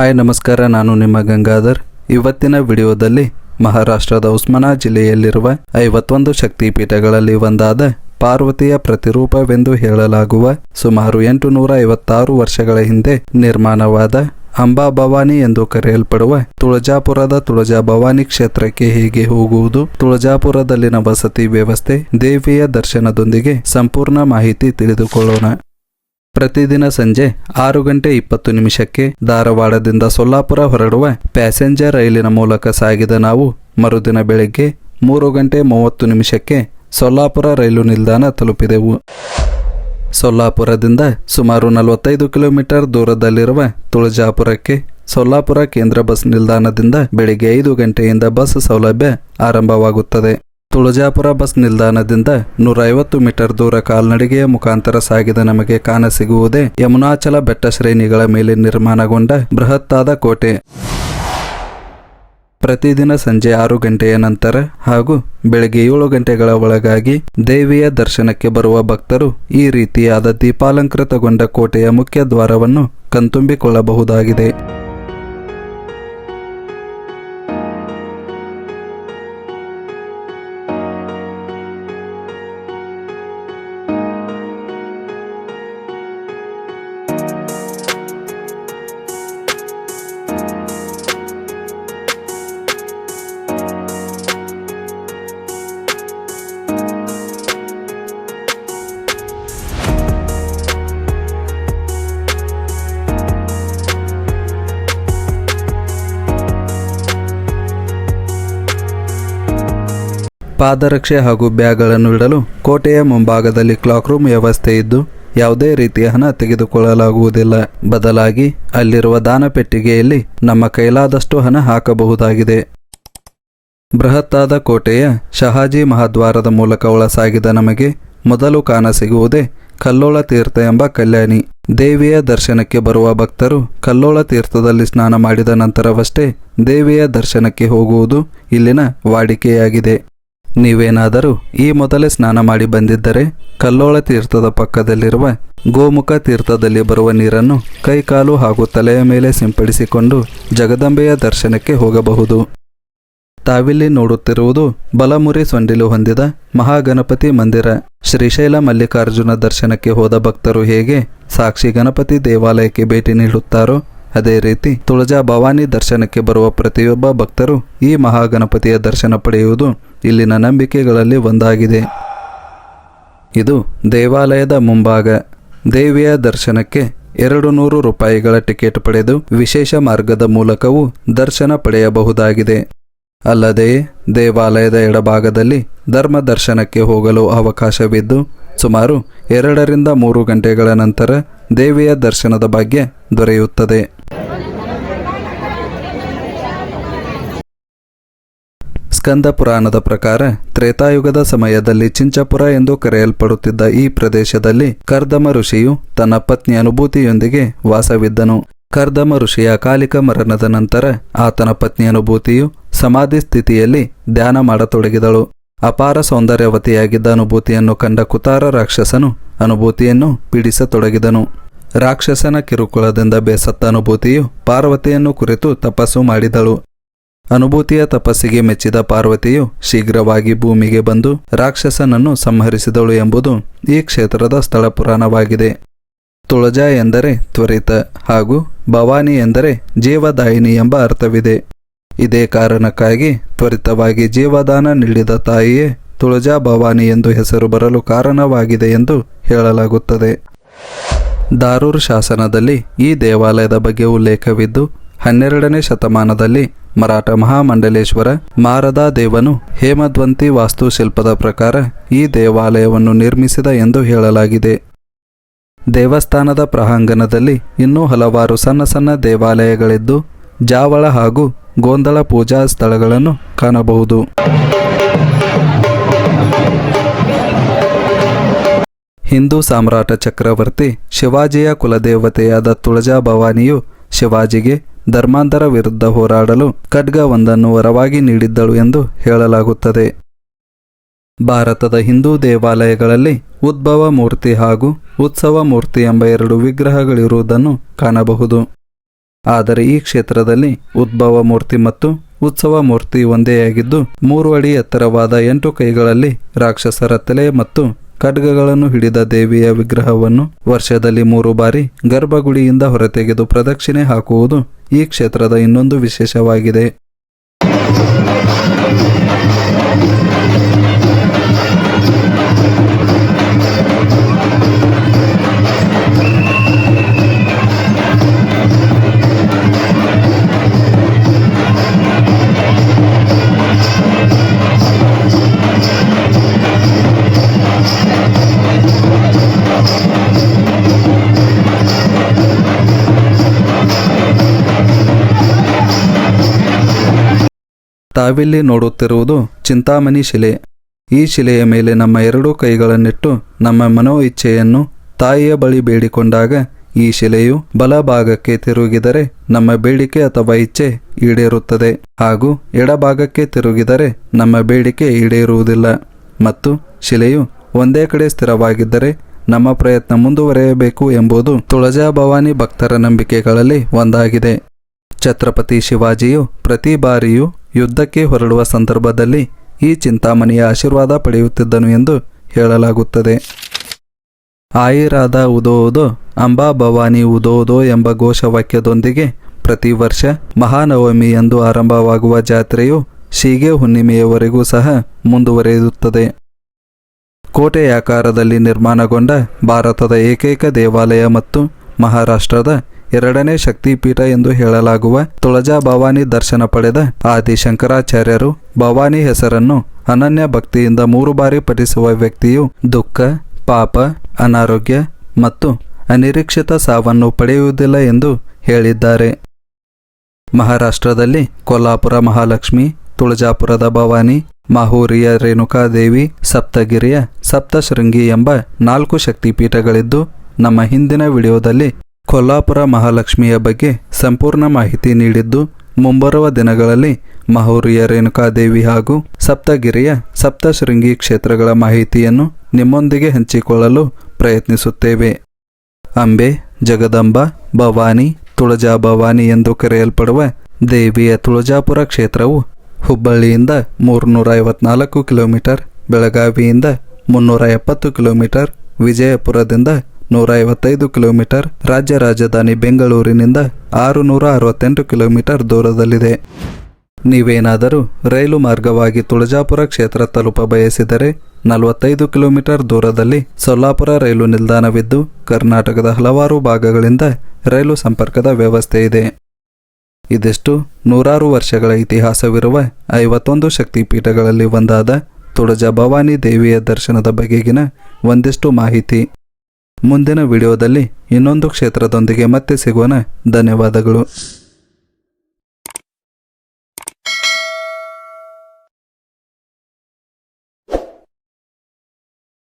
Hi, ನಮಸ್ಕಾರ. ನಾನು ನಿಮ್ಮ ಗಂಗಾಧರ್. ಇವತ್ತಿನ ವಿಡಿಯೋದಲ್ಲಿ ಮಹಾರಾಷ್ಟ್ರದ ಉಸ್ಮಾನಾ ಜಿಲ್ಲೆಯಲ್ಲಿರುವ ಐವತ್ತೊಂದು ಶಕ್ತಿಪೀಠಗಳಲ್ಲಿ ಒಂದಾದ ಪಾರ್ವತಿಯ ಪ್ರತಿರೂಪವೆಂದು ಹೇಳಲಾಗುವ ಸುಮಾರು ಎಂಟು ನೂರ ಐವತ್ತಾರು ವರ್ಷಗಳ ಹಿಂದೆ ನಿರ್ಮಾಣವಾದ ಅಂಬಾ ಭವಾನಿ ಎಂದು ಕರೆಯಲ್ಪಡುವ ತುಳಜಾಪುರದ ತುಳಜಾ ಭವಾನಿ ಕ್ಷೇತ್ರಕ್ಕೆ ಹೇಗೆ ಹೋಗುವುದು ತುಳಜಾಪುರದಲ್ಲಿನ ವಸತಿ ವ್ಯವಸ್ಥೆ ದೇವಿಯ ದರ್ಶನದೊಂದಿಗೆ ಸಂಪೂರ್ಣ ಮಾಹಿತಿ ತಿಳಿದುಕೊಳ್ಳೋಣ. ಪ್ರತಿದಿನ ಸಂಜೆ ಆರು ಗಂಟೆ ಇಪ್ಪತ್ತು ನಿಮಿಷಕ್ಕೆ ಧಾರವಾಡದಿಂದ ಸೊಲ್ಲಾಪುರ ಹೊರಡುವ ಪ್ಯಾಸೆಂಜರ್ ರೈಲಿನ ಮೂಲಕ ಸಾಗಿದ ನಾವು ಮರುದಿನ ಬೆಳಗ್ಗೆ ಮೂರು ಗಂಟೆ ಮೂವತ್ತು ನಿಮಿಷಕ್ಕೆ ಸೊಲ್ಲಾಪುರ ರೈಲು ನಿಲ್ದಾಣ ತಲುಪಿದೆವು. ಸೊಲ್ಲಾಪುರದಿಂದ ಸುಮಾರು ನಲವತ್ತೈದು ಕಿಲೋಮೀಟರ್ ದೂರದಲ್ಲಿರುವ ತುಳಜಾಪುರಕ್ಕೆ ಸೊಲ್ಲಾಪುರ ಕೇಂದ್ರ ಬಸ್ ನಿಲ್ದಾಣದಿಂದ ಬೆಳಿಗ್ಗೆ ಐದು ಗಂಟೆಯಿಂದ ಬಸ್ ಸೌಲಭ್ಯ ಆರಂಭವಾಗುತ್ತದೆ. ತುಳಜಾಪುರ ಬಸ್ ನಿಲ್ದಾಣದಿಂದ ನೂರ ಐವತ್ತು ಮೀಟರ್ ದೂರ ಕಾಲ್ನಡಿಗೆಯ ಮುಖಾಂತರ ಸಾಗಿದ ನಮಗೆ ಕಾಣಸಿಗುವುದೇ ಯಮುನಾಚಲ ಬೆಟ್ಟ ಶ್ರೇಣಿಗಳ ಮೇಲೆ ನಿರ್ಮಾಣಗೊಂಡ ಬೃಹತ್ತಾದ ಕೋಟೆ. ಪ್ರತಿದಿನ ಸಂಜೆ ಆರು ಗಂಟೆಯ ನಂತರ ಹಾಗೂ ಬೆಳಗ್ಗೆ ಏಳು ಗಂಟೆಗಳ ಒಳಗಾಗಿ ದೇವಿಯ ದರ್ಶನಕ್ಕೆ ಬರುವ ಭಕ್ತರು ಈ ರೀತಿಯಾದ ದೀಪಾಲಂಕೃತಗೊಂಡ ಕೋಟೆಯ ಮುಖ್ಯ ದ್ವಾರವನ್ನು ಕಣ್ತುಂಬಿಕೊಳ್ಳಬಹುದಾಗಿದೆ. ಪಾದರಕ್ಷೆ ಹಾಗೂ ಬ್ಯಾಗ್ಗಳನ್ನು ಇಡಲು ಕೋಟೆಯ ಮುಂಭಾಗದಲ್ಲಿ ಕ್ಲಾಕ್ ರೂಮ್ ವ್ಯವಸ್ಥೆ ಇದ್ದು, ಯಾವುದೇ ರೀತಿಯ ಹಣ ತೆಗೆದುಕೊಳ್ಳಲಾಗುವುದಿಲ್ಲ. ಬದಲಾಗಿ, ಅಲ್ಲಿರುವ ದಾನಪೆಟ್ಟಿಗೆಯಲ್ಲಿ ನಮ್ಮ ಕೈಲಾದಷ್ಟು ಹಣ ಹಾಕಬಹುದಾಗಿದೆ. ಬೃಹತ್ತಾದ ಕೋಟೆಯ ಶಹಾಜಿ ಮಹಾದ್ವಾರದ ಮೂಲಕ ಒಳಸಾಗಿದ ನಮಗೆ ಮೊದಲು ಕಾಣಸಿಗುವುದೇ ಕಲ್ಲೋಳ ತೀರ್ಥ ಎಂಬ ಕಲ್ಯಾಣಿ. ದೇವಿಯ ದರ್ಶನಕ್ಕೆ ಬರುವ ಭಕ್ತರು ಕಲ್ಲೋಳ ತೀರ್ಥದಲ್ಲಿ ಸ್ನಾನ ಮಾಡಿದ ನಂತರವಷ್ಟೇ ದೇವಿಯ ದರ್ಶನಕ್ಕೆ ಹೋಗುವುದು ಇಲ್ಲಿನ ವಾಡಿಕೆಯಾಗಿದೆ. ನೀವೇನಾದರೂ ಈ ಮೊದಲೇ ಸ್ನಾನ ಮಾಡಿ ಬಂದಿದ್ದರೆ ಕಲ್ಲೋಳ ತೀರ್ಥದ ಪಕ್ಕದಲ್ಲಿರುವ ಗೋಮುಖ ತೀರ್ಥದಲ್ಲಿ ಬರುವ ನೀರನ್ನು ಕೈಕಾಲು ಹಾಗೂ ತಲೆಯ ಮೇಲೆ ಸಿಂಪಡಿಸಿಕೊಂಡು ಜಗದಂಬೆಯ ದರ್ಶನಕ್ಕೆ ಹೋಗಬಹುದು. ತಾವಿಲ್ಲಿ ನೋಡುತ್ತಿರುವುದು ಬಲಮುರಿ ಸೊಂಡಿಲು ಹೊಂದಿದ ಮಹಾಗಣಪತಿ ಮಂದಿರ. ಶ್ರೀಶೈಲ ಮಲ್ಲಿಕಾರ್ಜುನ ದರ್ಶನಕ್ಕೆ ಹೋದ ಭಕ್ತರು ಹೇಗೆ ಸಾಕ್ಷಿ ಗಣಪತಿ ದೇವಾಲಯಕ್ಕೆ ಭೇಟಿ ನೀಡುತ್ತಾರೋ ಅದೇ ರೀತಿ ತುಳಜಾ ಭವಾನಿ ದರ್ಶನಕ್ಕೆ ಬರುವ ಪ್ರತಿಯೊಬ್ಬ ಭಕ್ತರು ಈ ಮಹಾಗಣಪತಿಯ ದರ್ಶನ ಪಡೆಯುವುದು ಇಲ್ಲಿನ ನಂಬಿಕೆಗಳಲ್ಲಿ ಒಂದಾಗಿದೆ. ಇದು ದೇವಾಲಯದ ಮುಂಭಾಗ. ದೇವಿಯ ದರ್ಶನಕ್ಕೆ ಎರಡು ನೂರು ರೂಪಾಯಿಗಳ ಟಿಕೆಟ್ ಪಡೆದು ವಿಶೇಷ ಮಾರ್ಗದ ಮೂಲಕವೂ ದರ್ಶನ ಪಡೆಯಬಹುದಾಗಿದೆ. ಅಲ್ಲದೆ ದೇವಾಲಯದ ಎಡಭಾಗದಲ್ಲಿ ಧರ್ಮ ದರ್ಶನಕ್ಕೆ ಹೋಗಲು ಅವಕಾಶವಿದ್ದು ಸುಮಾರು ಎರಡರಿಂದ ಮೂರು ಗಂಟೆಗಳ ನಂತರ ದೇವಿಯ ದರ್ಶನದ ಭಾಗ್ಯ ದೊರೆಯುತ್ತದೆ. ಸ್ಕಂದ ಪುರಾಣದ ಪ್ರಕಾರ ತ್ರೇತಾಯುಗದ ಸಮಯದಲ್ಲಿ ಚಿಂಚಪುರ ಎಂದು ಕರೆಯಲ್ಪಡುತ್ತಿದ್ದ ಈ ಪ್ರದೇಶದಲ್ಲಿ ಕರ್ದಮ ಋಷಿಯು ತನ್ನ ಪತ್ನಿ ಅನುಭೂತಿಯೊಂದಿಗೆ ವಾಸವಿದ್ದನು. ಕರ್ದಮ ಋಷಿಯ ಕಾಲಿಕ ಮರಣದ ನಂತರ ಆತನ ಪತ್ನಿ ಅನುಭೂತಿಯು ಸಮಾಧಿ ಸ್ಥಿತಿಯಲ್ಲಿ ಧ್ಯಾನ ಮಾಡತೊಡಗಿದಳು. ಅಪಾರ ಸೌಂದರ್ಯವತಿಯಾಗಿದ್ದ ಅನುಭೂತಿಯನ್ನು ಕಂಡ ಕುತಾರ ರಾಕ್ಷಸನು ಅನುಭೂತಿಯನ್ನು ಪೀಡಿಸತೊಡಗಿದನು. ರಾಕ್ಷಸನ ಕಿರುಕುಳದಿಂದ ಬೇಸತ್ತ ಅನುಭೂತಿಯು ಪಾರ್ವತಿಯನ್ನು ಕುರಿತು ತಪಸ್ಸು ಮಾಡಿದಳು. ಅನುಭೂತಿಯ ತಪಸ್ಸಿಗೆ ಮೆಚ್ಚಿದ ಪಾರ್ವತಿಯು ಶೀಘ್ರವಾಗಿ ಭೂಮಿಗೆ ಬಂದು ರಾಕ್ಷಸನನ್ನು ಸಂಹರಿಸಿದಳು ಎಂಬುದು ಈ ಕ್ಷೇತ್ರದ ಸ್ಥಳ ಪುರಾಣವಾಗಿದೆ. ತುಳಜಾ ಎಂದರೆ ತ್ವರಿತ ಹಾಗೂ ಭವಾನಿ ಎಂದರೆ ಜೀವದಾಯಿನಿ ಎಂಬ ಅರ್ಥವಿದೆ. ಇದೇ ಕಾರಣಕ್ಕಾಗಿ ತ್ವರಿತವಾಗಿ ಜೀವದಾನ ನೀಡಿದ ತಾಯಿಯೇ ತುಳಜಾ ಭವಾನಿ ಎಂದು ಹೆಸರು ಬರಲು ಕಾರಣವಾಗಿದೆ ಎಂದು ಹೇಳಲಾಗುತ್ತದೆ. ದಾರೂರ್ ಶಾಸನದಲ್ಲಿ ಈ ದೇವಾಲಯದ ಬಗ್ಗೆ ಉಲ್ಲೇಖವಿದ್ದು, ಹನ್ನೆರಡನೇ ಶತಮಾನದಲ್ಲಿ ಮರಾಠ ಮಹಾಮಂಡಲೇಶ್ವರ ಮಾರದಾ ದೇವನು ಹೇಮದ್ವಂತಿ ವಾಸ್ತುಶಿಲ್ಪದ ಪ್ರಕಾರ ಈ ದೇವಾಲಯವನ್ನು ನಿರ್ಮಿಸಿದ ಎಂದು ಹೇಳಲಾಗಿದೆ. ದೇವಸ್ಥಾನದ ಪ್ರಹಾಂಗಣದಲ್ಲಿ ಇನ್ನೂ ಹಲವಾರು ಸಣ್ಣ ಸಣ್ಣ ದೇವಾಲಯಗಳಿದ್ದು, ಜಾವಳ ಹಾಗೂ ಗೋಂದಳ ಪೂಜಾ ಸ್ಥಳಗಳನ್ನು ಕಾಣಬಹುದು. ಹಿಂದೂ ಸಾಮ್ರಾಟ ಚಕ್ರವರ್ತಿ ಶಿವಾಜಿಯ ಕುಲದೇವತೆಯಾದ ತುಳಜಾ ಭವಾನಿಯು ಶಿವಾಜಿಗೆ ಧರ್ಮಾಂತರ ವಿರುದ್ಧ ಹೋರಾಡಲು ಖಡ್ಗವೊಂದನ್ನು ವರವಾಗಿ ನೀಡಿದ್ದಳು ಎಂದು ಹೇಳಲಾಗುತ್ತದೆ. ಭಾರತದ ಹಿಂದೂ ದೇವಾಲಯಗಳಲ್ಲಿ ಉದ್ಭವ ಮೂರ್ತಿ ಹಾಗೂ ಉತ್ಸವ ಮೂರ್ತಿ ಎಂಬ ಎರಡು ವಿಗ್ರಹಗಳಿರುವುದನ್ನು ಕಾಣಬಹುದು. ಆದರೆ ಈ ಕ್ಷೇತ್ರದಲ್ಲಿ ಉದ್ಭವ ಮೂರ್ತಿ ಮತ್ತು ಉತ್ಸವ ಮೂರ್ತಿ ಒಂದೇ ಆಗಿದ್ದು, ಮೂರು ಅಡಿ ಎತ್ತರವಾದ ಎಂಟು ಕೈಗಳಲ್ಲಿ ರಾಕ್ಷಸರ ತಲೆ ಮತ್ತು ಖಡ್ಗಗಳನ್ನು ಹಿಡಿದ ದೇವಿಯ ವಿಗ್ರಹವನ್ನು ವರ್ಷದಲ್ಲಿ ಮೂರು ಬಾರಿ ಗರ್ಭಗುಡಿಯಿಂದ ಹೊರತೆಗೆದು ಪ್ರದಕ್ಷಿಣೆ ಹಾಕುವುದು ಈ ಕ್ಷೇತ್ರದ ಇನ್ನೊಂದು ವಿಶೇಷವಾಗಿದೆ. ತಾವಿಲ್ಲಿ ನೋಡುತ್ತಿರುವುದು ಚಿಂತಾಮಣಿ ಶಿಲೆ. ಈ ಶಿಲೆಯ ಮೇಲೆ ನಮ್ಮ ಎರಡೂ ಕೈಗಳನ್ನಿಟ್ಟು ನಮ್ಮ ಮನೋ ಇಚ್ಛೆಯನ್ನು ತಾಯಿಯ ಬಳಿ ಬೇಡಿಕೊಂಡಾಗ ಈ ಶಿಲೆಯು ಬಲಭಾಗಕ್ಕೆ ತಿರುಗಿದರೆ ನಮ್ಮ ಬೇಡಿಕೆ ಅಥವಾ ಇಚ್ಛೆ ಈಡೇರುತ್ತದೆ ಹಾಗೂ ಎಡಭಾಗಕ್ಕೆ ತಿರುಗಿದರೆ ನಮ್ಮ ಬೇಡಿಕೆ ಈಡೇರುವುದಿಲ್ಲ ಮತ್ತು ಶಿಲೆಯು ಒಂದೇ ಕಡೆ ಸ್ಥಿರವಾಗಿದ್ದರೆ ನಮ್ಮ ಪ್ರಯತ್ನ ಮುಂದುವರೆಯಬೇಕು ಎಂಬುದು ತುಳಜಾ ಭವಾನಿ ಭಕ್ತರ ನಂಬಿಕೆಗಳಲ್ಲಿ ಒಂದಾಗಿದೆ. ಛತ್ರಪತಿ ಶಿವಾಜಿಯು ಪ್ರತಿ ಬಾರಿಯೂ ಯುದ್ಧಕ್ಕೆ ಹೊರಡುವ ಸಂದರ್ಭದಲ್ಲಿ ಈ ಚಿಂತಾಮಣಿಯ ಆಶೀರ್ವಾದ ಪಡೆಯುತ್ತಿದ್ದನು ಎಂದು ಹೇಳಲಾಗುತ್ತದೆ. ಆಯಿರಾದ ಉದೋದೋ ಅಂಬಾ ಭವಾನಿ ಉದೋದೋ ಎಂಬ ಘೋಷವಾಕ್ಯದೊಂದಿಗೆ ಪ್ರತಿ ವರ್ಷ ಮಹಾನವಮಿ ಎಂದು ಆರಂಭವಾಗುವ ಜಾತ್ರೆಯು ಶೀಗೆ ಹುಣ್ಣಿಮೆಯವರೆಗೂ ಸಹ ಮುಂದುವರೆಯುತ್ತದೆ. ಕೋಟೆಯಾಕಾರದಲ್ಲಿ ನಿರ್ಮಾಣಗೊಂಡ ಭಾರತದ ಏಕೈಕ ದೇವಾಲಯ ಮತ್ತು ಮಹಾರಾಷ್ಟ್ರದ ಎರಡನೇ ಶಕ್ತಿಪೀಠ ಎಂದು ಹೇಳಲಾಗುವ ತುಳಜಾ ಭವಾನಿ ದರ್ಶನ ಪಡೆದ ಆದಿ ಶಂಕರಾಚಾರ್ಯರು ಭವಾನಿ ಹೆಸರನ್ನು ಅನನ್ಯ ಭಕ್ತಿಯಿಂದ ಮೂರು ಬಾರಿ ಪಠಿಸುವ ವ್ಯಕ್ತಿಯು ದುಃಖ, ಪಾಪ, ಅನಾರೋಗ್ಯ ಮತ್ತು ಅನಿರೀಕ್ಷಿತ ಸಾವನ್ನು ಪಡೆಯುವುದಿಲ್ಲ ಎಂದು ಹೇಳಿದ್ದಾರೆ. ಮಹಾರಾಷ್ಟ್ರದಲ್ಲಿ ಕೊಲ್ಲಾಪುರ ಮಹಾಲಕ್ಷ್ಮಿ, ತುಳಜಾಪುರದ ಭವಾನಿ, ಮಾಹೂರಿಯ ರೇಣುಕಾದೇವಿ, ಸಪ್ತಗಿರಿಯ ಸಪ್ತಶೃಂಗಿ ಎಂಬ ನಾಲ್ಕು ಶಕ್ತಿಪೀಠಗಳಿದ್ದು ನಮ್ಮ ಹಿಂದಿನ ವಿಡಿಯೋದಲ್ಲಿ ಕೊಲ್ಲಾಪುರ ಮಹಾಲಕ್ಷ್ಮಿಯ ಬಗ್ಗೆ ಸಂಪೂರ್ಣ ಮಾಹಿತಿ ನೀಡಿದ್ದು, ಮುಂಬರುವ ದಿನಗಳಲ್ಲಿ ಮಹೌರಿಯ ರೇಣುಕಾದೇವಿ ಹಾಗೂ ಸಪ್ತಗಿರಿಯ ಸಪ್ತಶೃಂಗಿ ಕ್ಷೇತ್ರಗಳ ಮಾಹಿತಿಯನ್ನು ನಿಮ್ಮೊಂದಿಗೆ ಹಂಚಿಕೊಳ್ಳಲು ಪ್ರಯತ್ನಿಸುತ್ತೇವೆ. ಅಂಬೆ, ಜಗದಂಬ, ಭವಾನಿ, ತುಳಜಾ ಭವಾನಿ ಎಂದು ಕರೆಯಲ್ಪಡುವ ದೇವಿಯ ತುಳಜಾಪುರ ಕ್ಷೇತ್ರವು ಹುಬ್ಬಳ್ಳಿಯಿಂದ ಮೂರುನೂರ ಐವತ್ನಾಲ್ಕು ಕಿಲೋಮೀಟರ್, ಬೆಳಗಾವಿಯಿಂದ ಮುನ್ನೂರ ಎಪ್ಪತ್ತು ಕಿಲೋಮೀಟರ್, ವಿಜಯಪುರದಿಂದ ನೂರ ಐವತ್ತೈದು ಕಿಲೋಮೀಟರ್ ರಾಜ್ಯ ರಾಜಧಾನಿ ಬೆಂಗಳೂರಿನಿಂದ ಆರು ನೂರ ಅರವತ್ತೆಂಟು ಕಿಲೋಮೀಟರ್ ದೂರದಲ್ಲಿದೆ. ನೀವೇನಾದರೂ ರೈಲು ಮಾರ್ಗವಾಗಿ ತುಳಜಾಪುರ ಕ್ಷೇತ್ರ ತಲುಪ ಬಯಸಿದರೆ ನಲವತ್ತೈದು ಕಿಲೋಮೀಟರ್ ದೂರದಲ್ಲಿ ಸೊಲ್ಲಾಪುರ ರೈಲು ನಿಲ್ದಾಣವಿದ್ದು, ಕರ್ನಾಟಕದ ಹಲವಾರು ಭಾಗಗಳಿಂದ ರೈಲು ಸಂಪರ್ಕದ ವ್ಯವಸ್ಥೆ ಇದೆ. ಇದಿಷ್ಟು ನೂರಾರು ವರ್ಷಗಳ ಇತಿಹಾಸವಿರುವ ಐವತ್ತೊಂದು ಶಕ್ತಿಪೀಠಗಳಲ್ಲಿ ಒಂದಾದ ತುಳಜಾ ಭವಾನಿ ದೇವಿಯ ದರ್ಶನದ ಬಗೆಗಿನ ಒಂದಿಷ್ಟು ಮಾಹಿತಿ. ಮುಂದಿನ ವಿಡಿಯೋದಲ್ಲಿ ಇನ್ನೊಂದು ಕ್ಷೇತ್ರದೊಂದಿಗೆ ಮತ್ತೆ ಸಿಗೋಣ. ಧನ್ಯವಾದಗಳು.